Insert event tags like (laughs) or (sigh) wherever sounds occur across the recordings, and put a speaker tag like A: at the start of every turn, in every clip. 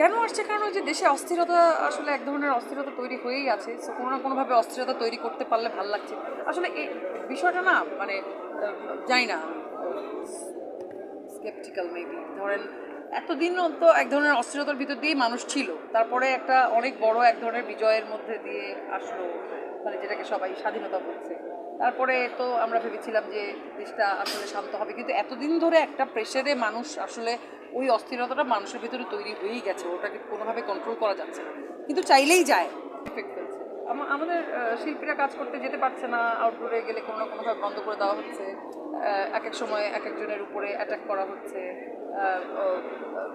A: কেন আসছে? কারণ ওই যে দেশে অস্থিরতা আসলে এক ধরনের অস্থিরতা তৈরি হয়েই আছে। সো কোনো না কোনোভাবে অস্থিরতা তৈরি করতে পারলে ভালো লাগছে। আসলে এই বিষয়টা না মানে জানি না। স্কেপটিক্যাল মেবি ধরেন, এতদিন তো এক ধরনের অস্থিরতার ভিতর দিয়েই মানুষ ছিল। তারপরে একটা অনেক বড় এক ধরনের বিজয়ের মধ্যে দিয়ে আসলো মানে যেটাকে সবাই স্বাধীনতা বলছে। তারপরে তো আমরা ভেবেছিলাম যে দেশটা আসলে শান্ত হবে। কিন্তু এতদিন ধরে একটা প্রেশারে মানুষ আসলে ওই অস্থিরতাটা মানুষের ভিতরে তৈরি হয়েই গেছে। ওটাকে কোনোভাবে কন্ট্রোল করা যাচ্ছে না। কিন্তু চাইলেই যায়। আমাদের শিল্পীরা কাজ করতে যেতে পারছে না। আউটডোরে গেলে কোনো না কোনোভাবে বন্ধ করে দেওয়া হচ্ছে। এক এক সময় এক একজনের উপরে অ্যাটাক করা হচ্ছে।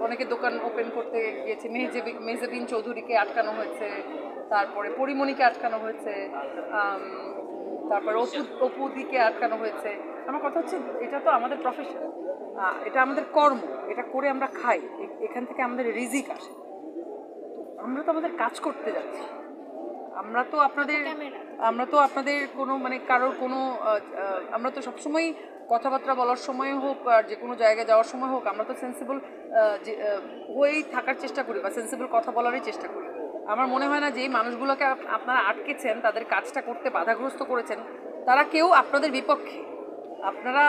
A: অনেকে দোকান ওপেন করতে গিয়েছে। মেহজেবি মেহজেবিন চৌধুরীকে আটকানো হয়েছে। তারপরে পরিমণিকে আটকানো হয়েছে তারপরে অপু অপুদিকে আটকানো হয়েছে। আমার কথা হচ্ছে এটা তো আমাদের প্রফেশন এটা আমাদের কর্ম এটা করে আমরা খাই এখান থেকে আমাদের রিজিক আসে। আমরা তো আমাদের কাজ করতে যাচ্ছি। আমরা তো আপনাদের আমরা তো আপনাদের কোনো মানে কারোর কোনো আমরা তো সবসময় কথাবার্তা বলার সময় হোক আর যে কোনো জায়গায় যাওয়ার সময় হোক আমরা তো সেন্সিবল হয়েই থাকার চেষ্টা করি বা সেন্সিবল কথা বলারই চেষ্টা করি। আমার মনে হয় না যে মানুষগুলোকে আপনারা আটকেছেন তাদের কাজটা করতে বাধাগ্রস্ত করেছেন। তারা কেউ আপনাদের বিপক্ষে। আপনারা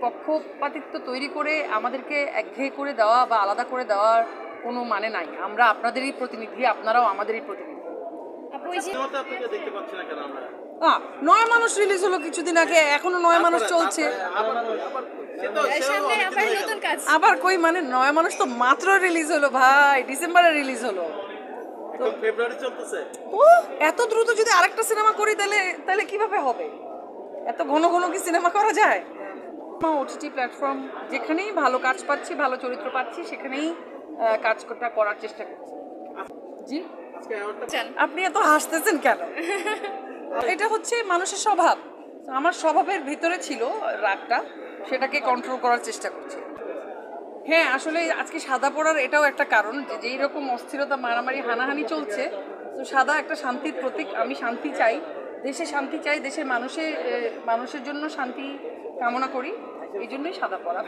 A: পক্ষপাতিত্ব তৈরি করে আমাদেরকে একঘেয়ে করে দেওয়া বা আলাদা করে দেওয়ার কোনো মানে নাই। আমরা আপনাদেরই প্রতিনিধি আপনারাও আমাদেরই প্রতিনিধি। নয় মানুষ রিলিজ হলো কিছুদিন আগে এখনও নয় মানুষ চলছে।
B: আবার
A: কই? মানে নয় মানুষ তো মাত্র রিলিজ হলো ভাই। ডিসেম্বরে রিলিজ হলো।
B: এখন ফেব্রুয়ারি চলতেছে।
A: ও এত দ্রুত যদি আরেকটা সিনেমা করি তাহলে তাহলে কীভাবে হবে? এত ঘন ঘন কি সিনেমা করা যায়? ওটিটি প্ল্যাটফর্ম যেখানেই ভালো কাজ পাচ্ছি ভালো চরিত্র পাচ্ছি সেখানেই কাজটা করার চেষ্টা করছি। জি?
C: চান
A: আপনি এত হাসতেছেন কেন? (laughs) এটা হচ্ছে মানুষের স্বভাব। আমার স্বভাবের ভিতরে ছিল রাগটা সেটাকে কন্ট্রোল করার চেষ্টা করছি। হ্যাঁ আসলে আজকে সাদা পড়ার এটাও একটা কারণ যে যেই রকম অস্থিরতা, মারামারি, হানাহানি চলছে, তো সাদা একটা শান্তির প্রতীক আমি শান্তি চাই। দেশে শান্তি চাই, দেশের মানুষের মানুষের জন্য শান্তি কামনা করি, এই জন্যই সাদা পড়া